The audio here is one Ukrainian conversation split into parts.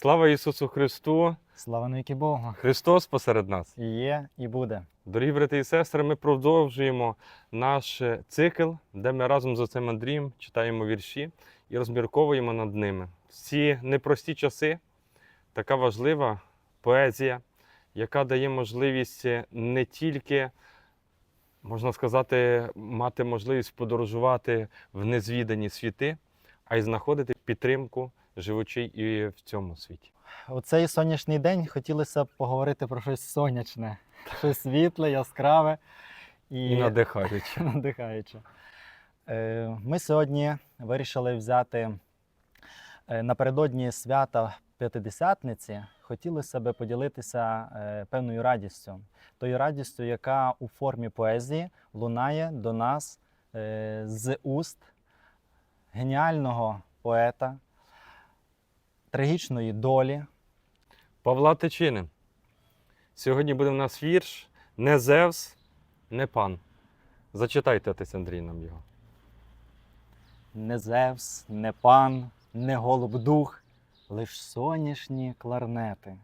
Слава Ісусу Христу! Слава навіки Богу! Христос посеред нас. І є, і буде. Дорогі брати і сестри, ми продовжуємо наш е, цикл, де ми разом з отцем Андрієм читаємо вірші і розмірковуємо над ними. В ці непрості часи така важлива поезія, яка дає можливість е, не тільки, можна сказати, мати можливість подорожувати в незвідані світи, а й знаходити підтримку, живучи і в цьому світі. У цей сонячний день хотілося б поговорити про щось сонячне, щось світле, яскраве і, І надихаючи. надихаюче. Е, Ми сьогодні вирішили взяти е, напередодні свята П'ятидесятниці. Хотілося б поділитися е, певною радістю, тою радістю, яка у формі поезії лунає до нас з уст геніального поета, трагічної долі. Павла Тичини. Сьогодні буде в нас вірш не Зевс, не пан. Зачитайте отець Андрій нам його. Не Зевс, не пан, не голуб дух, лиш соняшні кларнети.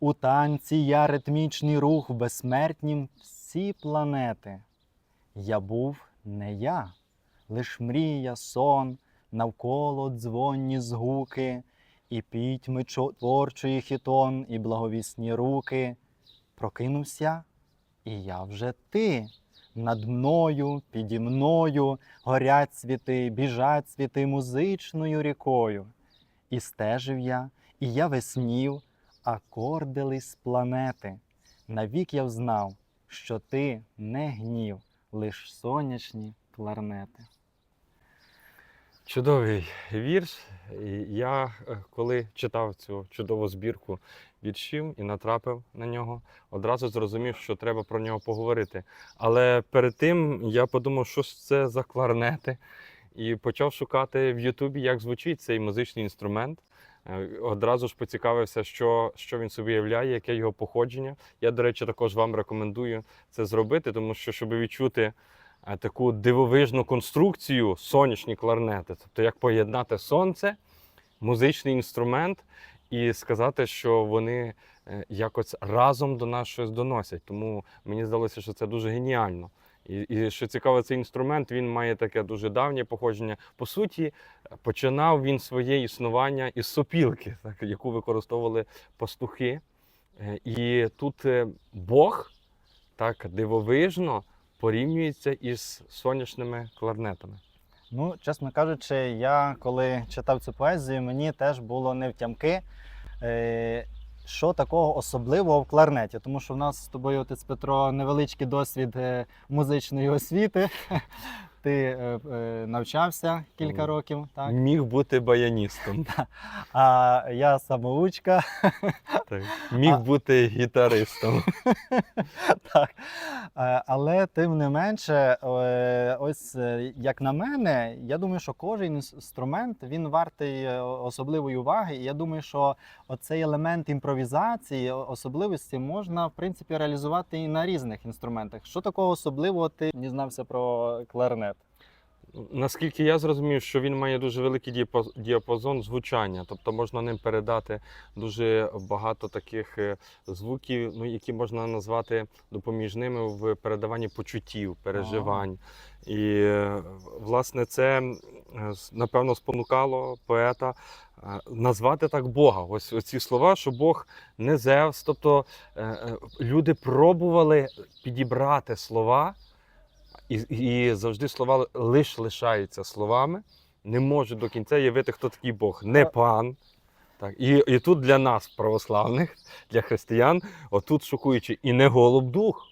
У танці я ритмічний рух, безсмертнім всі планети. Я був не я, лиш мрія, сон, навколо дзвонні згуки, і пітьми чо- творчої хітон, і благовісні руки. Прокинувся, і я вже ти. Над мною, піді мною горять цвіти, біжать цвіти музичною рікою. І стежив я, і я веснів, акордили з планети. Навік я взнав, що ти не гнів, лиш сонячні кларнети. Чудовий вірш. Я, е, коли читав цю чудову збірку віршів і натрапив на нього, одразу зрозумів, що треба про нього поговорити. Але перед тим я подумав, що ж це за кларнети, і почав шукати в Ютубі, як звучить цей музичний інструмент. Е, Одразу ж поцікавився, що, що він собі являє, яке його походження. Я, до речі, також вам рекомендую це зробити, тому що, щоб відчути таку дивовижну конструкцію сонячні кларнети, тобто як поєднати сонце, музичний інструмент і сказати, що вони е, якось разом до нас щось доносять. Тому мені здалося, що це дуже геніально. І, і що цікаво, цей інструмент він має таке дуже давнє походження. По суті, починав він своє існування із сопілки, так, яку використовували пастухи. Е, І тут е, Бог так дивовижно порівнюється із сонячними кларнетами. Ну, чесно кажучи, я коли читав цю поезію, мені теж було невтямки, е, що такого особливого в кларнеті. Тому що в нас з тобою, отець Петро, невеличкий досвід е, музичної освіти. Ти е, е, навчався кілька років, так? Міг бути баяністом, А я самоучка. так. міг А- бути гітаристом. так. Е, Але тим не менше, ось як на мене, я думаю, що кожен інструмент він вартий особливої уваги. І я думаю, що оцей елемент імпровізації, особливості можна в принципі реалізувати і на різних інструментах. Що такого особливого ти дізнався про кларнет? Наскільки я зрозумів, що він має дуже великий діапаз- діапазон звучання, тобто можна ним передати дуже багато таких е, звуків, ну, які можна назвати допоміжними в передаванні почуттів, переживань. І е, власне це е, напевно спонукало поета назвати так Бога. Ось ці слова, що Бог не Зевс. Тобто люди пробували підібрати слова. І, і завжди слова лиш лишаються словами, не можуть до кінця явити, хто такий Бог, не пан. Так, і, і тут для нас, православних, для християн, отут шокуючи, і не голуб дух.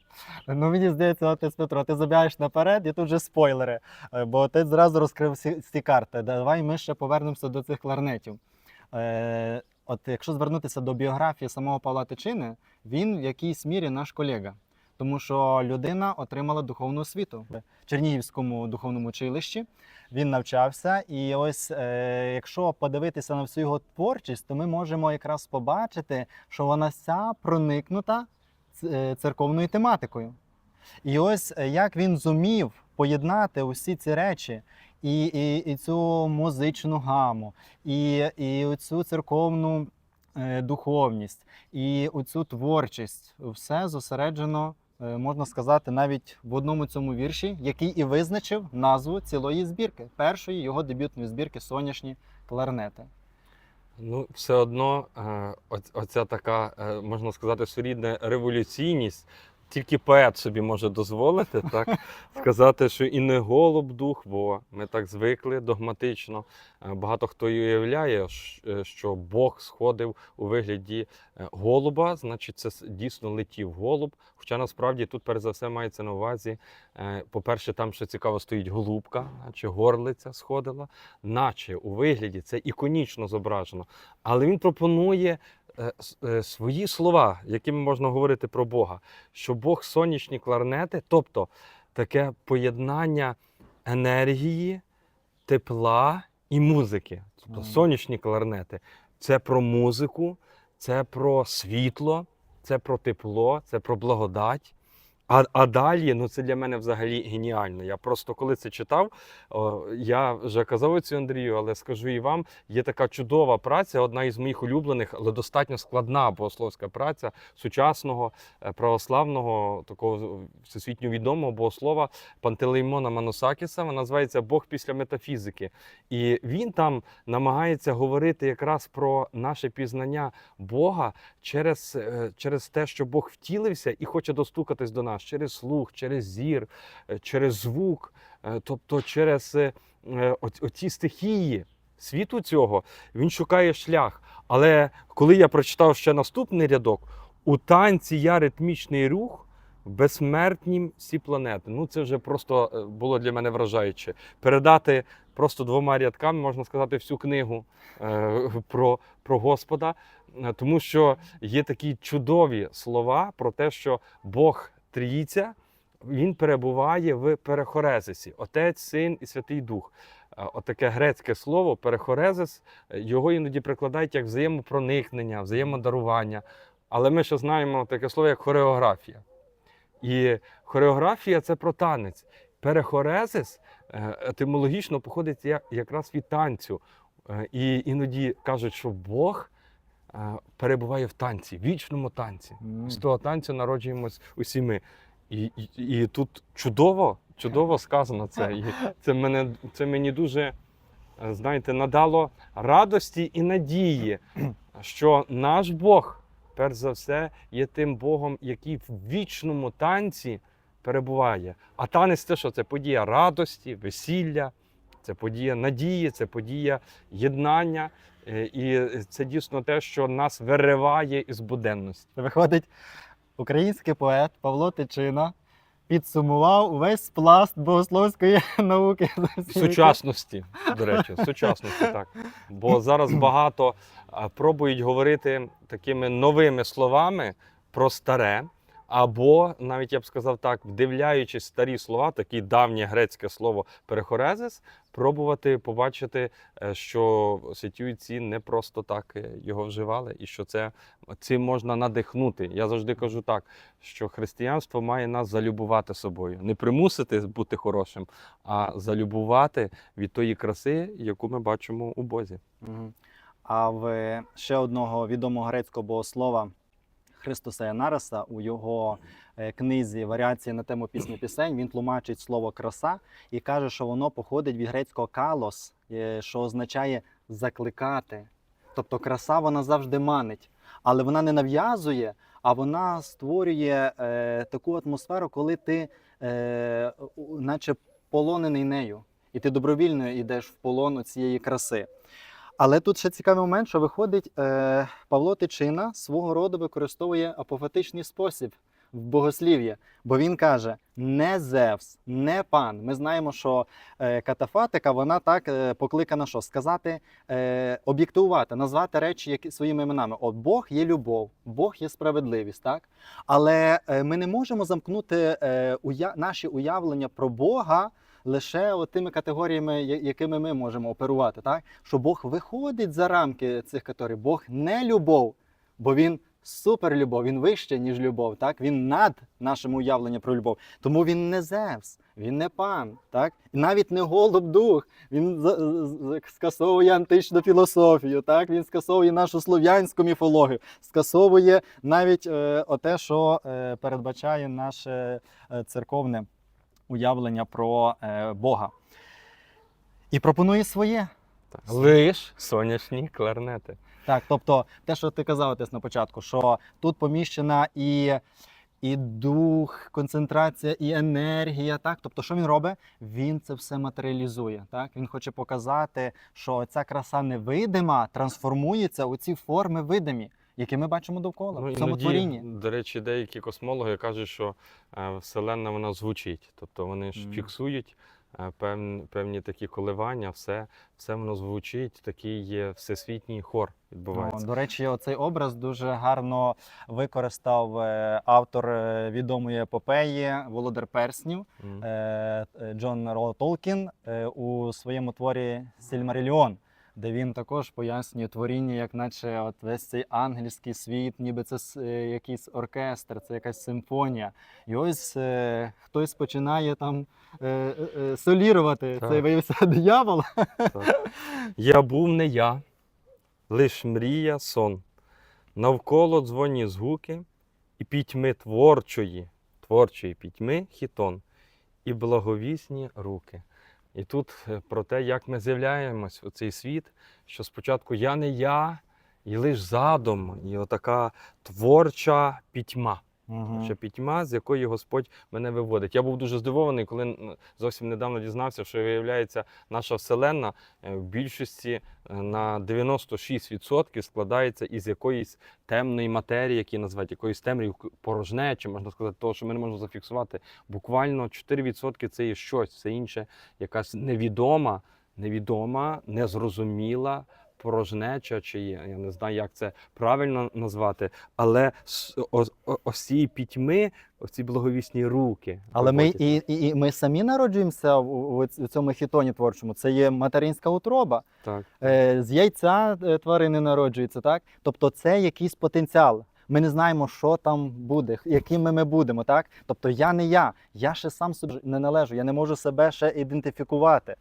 Ну, мені здається, отець Петро, ти забігаєш наперед, і тут вже спойлери. Е, Бо отець зразу розкрив всі ці карти. Давай ми ще повернемося до цих кларнетів. Е, от якщо звернутися до біографії самого Павла Тичини, він в якійсь мірі наш колега. Тому що людина отримала духовну освіту в Чернігівському духовному училищі. Він навчався, і ось е, якщо подивитися на всю його творчість, то ми можемо якраз побачити, що вона вся проникнута е, церковною тематикою. І ось е, як він зумів поєднати усі ці речі, і, і, і цю музичну гаму, і, і цю церковну е, духовність і оцю творчість. Все зосереджено, можна сказати, навіть в одному цьому вірші, який і визначив назву цілої збірки, першої його дебютної збірки Соняшні кларнети. Ну, все одно, е, оця така, е, можна сказати, сурідна революційність. Тільки поет собі може дозволити так сказати, що і не голуб дух, бо ми так звикли догматично. Е, Багато хто і уявляє, е, що Бог сходив у вигляді е, голуба, значить, це дійсно летів голуб. Хоча насправді тут, перш за все, мається на увазі. По-перше, там ще цікаво стоїть голубка, наче горлиця сходила, наче у вигляді це іконічно зображено. Але він пропонує свої слова, якими можна говорити про Бога, що Бог сонячні кларнети, тобто таке поєднання енергії, тепла і музики. Тобто сонячні кларнети це про музику, це про світло, це про тепло, це про благодать. А, а далі, ну це для мене взагалі геніально. Я просто коли це читав, о, я вже казав цю Андрію, але скажу і вам, є така чудова праця, одна із моїх улюблених, але достатньо складна богословська праця сучасного е, православного, такого всесвітньо відомого богослова Пантелеймона Маносакіса. Вона називається Бог після метафізики. І він там намагається говорити якраз про наше пізнання Бога через, е, через те, що Бог втілився і хоче достукатись до нас через слух, через зір, е, через звук, е, тобто через е, оці стихії світу цього, він шукає шлях. Але коли я прочитав ще наступний рядок, у танці я ритмічний рух. Безсмертнім всі планети. Ну це вже просто було для мене вражаюче. Передати просто двома рядками, можна сказати, всю книгу про, про Господа, тому що є такі чудові слова про те, що Бог трійця, він перебуває в перехорезисі, Отець, Син і Святий Дух. Е, Отаке грецьке слово перехорезис, е, його іноді прикладають як взаємопроникнення, взаємодарування. Але ми ще знаємо таке слово, як хореографія. І хореографія це про танець. Перехорезис е, етимологічно походить якраз від танцю. І іноді кажуть, що Бог перебуває в танці, вічному танці. М. З того танцю народжуємось усі ми. І, і, і тут чудово, чудово сказано це. І це, мене, це мені дуже, знаєте, надало радості і надії, що наш Бог, перш за все, є тим Богом, який в вічному танці перебуває. А танець це що? Це подія радості, весілля, це подія надії, це подія єднання. Е, І це дійсно те, що нас вириває із буденності. Виходить, український поет Павло Тичина підсумував увесь пласт богословської науки. Сучасності, до речі, сучасності, так. Бо зараз багато пробують говорити такими новими словами про старе, або навіть я б сказав так, вдивляючись старі слова, такі давнє грецьке слово перехорезис, пробувати побачити, е, що святюйці не просто так е, його вживали, і що це цим можна надихнути. Я завжди кажу так, що християнство має нас залюбувати собою, не примусити бути хорошим, а залюбувати від тої краси, яку ми бачимо у Бозі. А в ще одного відомого грецького богослова Христоса Янараса у його е, книзі Варіації на тему пісні пісень він тлумачить слово краса і каже, що воно походить від грецького калос, е, що означає закликати. Тобто краса вона завжди манить, але вона не нав'язує, а вона створює е, таку атмосферу, коли ти, е, наче полонений нею, і ти добровільно йдеш в полон цієї краси. Але тут ще цікавий момент, що виходить, е, Павло Тичина свого роду використовує апофатичний спосіб в богослів'ї, бо він каже: не Зевс, не пан. Ми знаємо, що е, катафатика вона так е, покликана, що сказати, е, об'єктивувати, назвати речі які, своїми іменами. От Бог є любов, Бог є справедливість, так? Але е, ми не можемо замкнути е, уя- наші уявлення про Бога лише тими категоріями, якими ми можемо оперувати, так? Що Бог виходить за рамки цих категорій. Бог не любов, бо він суперлюбов, він вище, ніж любов, так? Він над нашим уявленням про любов. Тому він не Зевс, він не пан, так? І навіть не голуб дух. Він скасовує античну філософію, так? Він скасовує нашу слов'янську міфологію, скасовує навіть е, оте, що е, передбачає наше е, церковне уявлення про е, Бога. І пропонує своє. Лиш сонячні кларнети. Так, тобто, те, що ти казав на початку, що тут поміщена і, і дух, концентрація, і енергія. Так? Тобто, що він робить? Він це все матеріалізує. Так? Він хоче показати, що ця краса невидима трансформується у ці форми видимі, які ми бачимо довкола в цьому іноді, творінні. До речі, деякі космологи кажуть, що е, Вселенна вона звучить. Тобто вони ж Мгм. фіксують е, певні, певні такі коливання, все, все воно звучить, такий є всесвітній хор О, відбувається. До речі, цей образ дуже гарно використав е, автор відомої епопеї Володар Перснів. Е, Джон Ролл Толкін у своєму творі Сільмаріліон, де він також пояснює творіння, як наче от весь цей ангельський світ, ніби це е, якийсь оркестр, це якась симфонія. І ось е, хтось починає там е, е, е, солірувати. Так. Це виявився диявол. Так. Я був не я, лиш мрія, сон. Навколо дзвоні згуки, і пітьми творчої, творчої пітьми хітон, і благовісні руки. І тут е, про те, як ми з'являємось у цей світ, що спочатку я не я, і лиш задум, і отака творча пітьма. Що пітьма, з якої Господь мене виводить. Я був дуже здивований, коли зовсім недавно дізнався, що виявляється, наша вселенна е, в більшості е, на 96% складається із якоїсь темної матерії, які називають якоюсь темрою порожнечі, можна сказати, того, що ми не можемо зафіксувати. Буквально 4% це є щось, все інше, якась невідома, невідома, незрозуміла. Порожнеча, чи я не знаю, як це правильно назвати, але ось ці пітьми, оці благовісні руки. Але ми і, і, і ми самі народжуємося в, цьому хітоні творчому. Це є материнська утроба. так. Е, з яйця е, тварини народжуються, так? Тобто це якийсь потенціал. Ми не знаємо, що там буде, якими ми будемо, так? Тобто я не я, я ще сам собі не належу, я не можу себе ще ідентифікувати.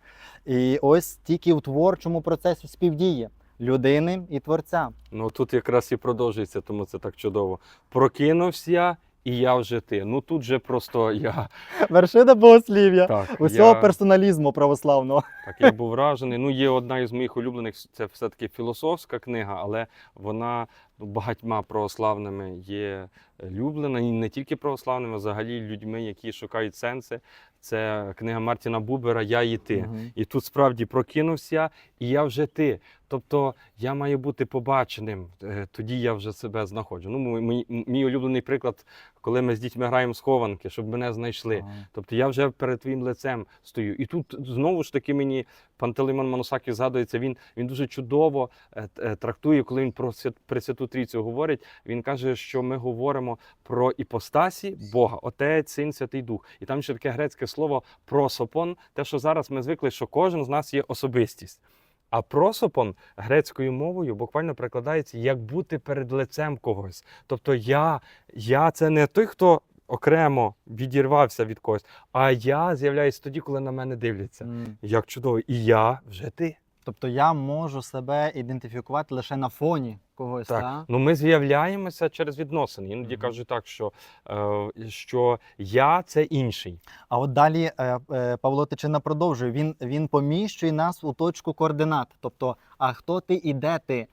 І ось тільки в творчому процесі співдії людини і творця. Ну тут якраз і продовжується, тому це так чудово. Прокинувся, і я вже ти. Ну тут же просто я Вершина богослів'я. так. Усього я, персоналізму православного. так, я був вражений. Ну, є одна із моїх улюблених, це все-таки філософська книга, але вона ну, багатьма православними є люблена, і не тільки православними, а взагалі людьми, які шукають сенси. Це книга Мартіна Бубера Я і ти. Мгм. І тут справді прокинувся, і я вже ти. Тобто я маю бути побаченим, е, тоді я вже себе знаходжу. Ну, мій, мій, улюблений приклад, коли ми з дітьми граємо схованки, щоб мене знайшли. Ага. Тобто я вже перед твоїм лицем стою. І тут знову ж таки мені Пантелеймон Манусаків згадується, він, він дуже чудово е, е, трактує, коли він про свят- Пресвяту Трійцю говорить. Він каже, що ми говоримо про іпостасі Бога, Отець, Син, Святий Дух. І там ще таке грецьке слово просопон, те, що зараз ми звикли, що кожен з нас є особистість. А просопон грецькою мовою буквально перекладається як бути перед лицем когось. Тобто я, я це не той, хто окремо відірвався від когось, а я з'являюсь тоді, коли на мене дивляться. Mm. Як чудово, і я вже ти. Тобто я можу себе ідентифікувати лише на фоні когось, Так. так? Ну ми з'являємося через відносини. Іноді Мгм. кажуть так, що, е, що я це інший. А от далі е, е, Павло Тичина продовжує. Він, він поміщує нас у точку координат. Тобто, а хто ти і де ти?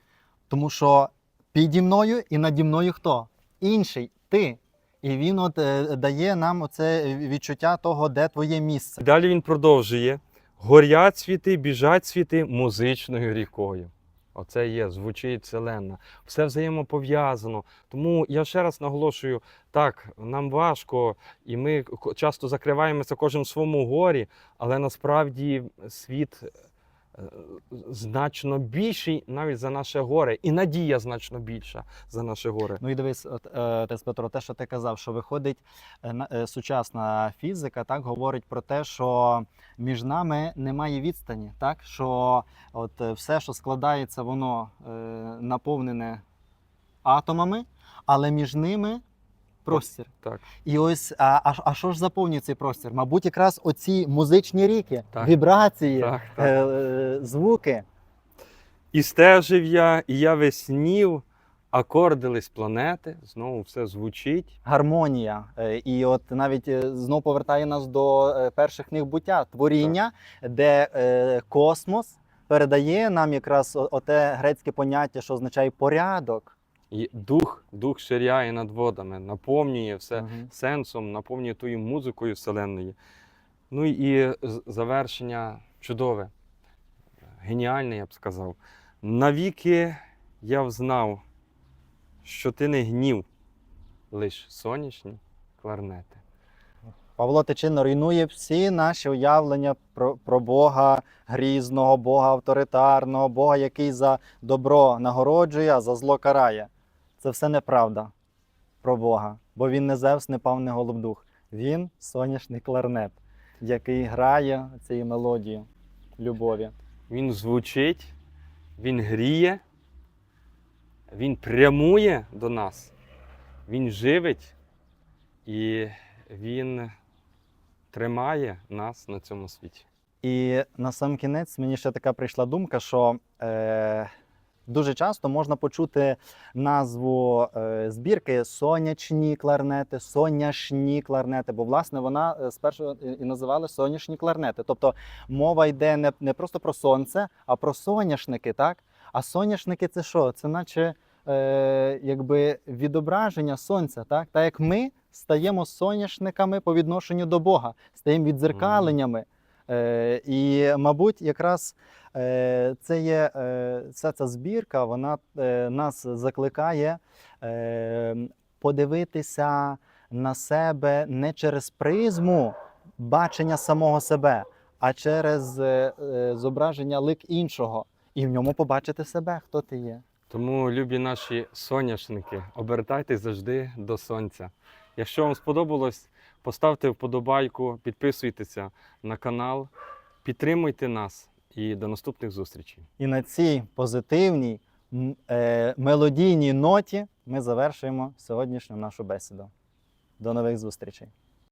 Тому що піді мною і наді мною хто? Інший ти. І він от е, дає нам оце відчуття того, де твоє місце. Далі він продовжує: горять світи, біжать світи музичною рікою. Оце є, звучить вселенна. Все взаємопов'язано. Тому я ще раз наголошую: так, нам важко, і ми часто закриваємося кожен в своєму горі, але насправді світ значно більший навіть за наше горе, і надія значно більша за наше горе. Ну і дивись, от, е, Тес Петро, те, що ти казав, що виходить е, е, сучасна фізика, так говорить про те, що між нами немає відстані, так що от все, що складається, воно наповнене атомами. але між ними простір. Так. І ось, а, а, а що ж заповнює цей простір? Мабуть, якраз оці музичні ріки, Так. вібрації, Так, так. е, е, звуки. І стежив я, і я веснів, акордились планети, знову все звучить. гармонія. Е, І от навіть е, знов повертає нас до е, перших книг буття, творіння, де е, космос передає нам якраз оте грецьке поняття, що означає порядок. І дух, дух ширяє над водами, наповнює все Мгм. сенсом, наповнює тою музикою вселенної. Ну і завершення чудове, геніальне, я б сказав. Навіки я взнав, що ти не гнів, лиш сонячні кларнети. Павло Тичина руйнує всі наші уявлення про, про Бога грізного, Бога авторитарного, Бога, який за добро нагороджує, а за зло карає. Це все неправда про Бога, бо він не Зевс, не пав, не Голубдух. Він сонячний кларнет, який грає цією мелодією любові. Він звучить, він гріє, він прямує до нас, він живить і він тримає нас на цьому світі. І на сам кінець мені ще така прийшла думка, що е, дуже часто можна почути назву е, збірки сонячні кларнети, соняшні кларнети, бо власне вона е, спершу і і називали сонячні кларнети. Тобто мова йде не, не просто про сонце, а про соняшники, так? А соняшники це що? Це наче е, якби відображення сонця, так? Так як ми стаємо соняшниками по відношенню до Бога, стаємо відзеркаленнями. Е, і, мабуть, якраз е, це є е, ця, ця збірка, вона е, нас закликає е, подивитися на себе не через призму бачення самого себе, а через е, е, зображення лик іншого. І в ньому побачити себе, хто ти є. Тому, любі наші соняшники, обертайтесь завжди до сонця. Якщо вам сподобалось, поставте вподобайку, підписуйтеся на канал, підтримуйте нас і до наступних зустрічей. І на цій позитивній е, мелодійній ноті ми завершуємо сьогоднішню нашу бесіду. До нових зустрічей!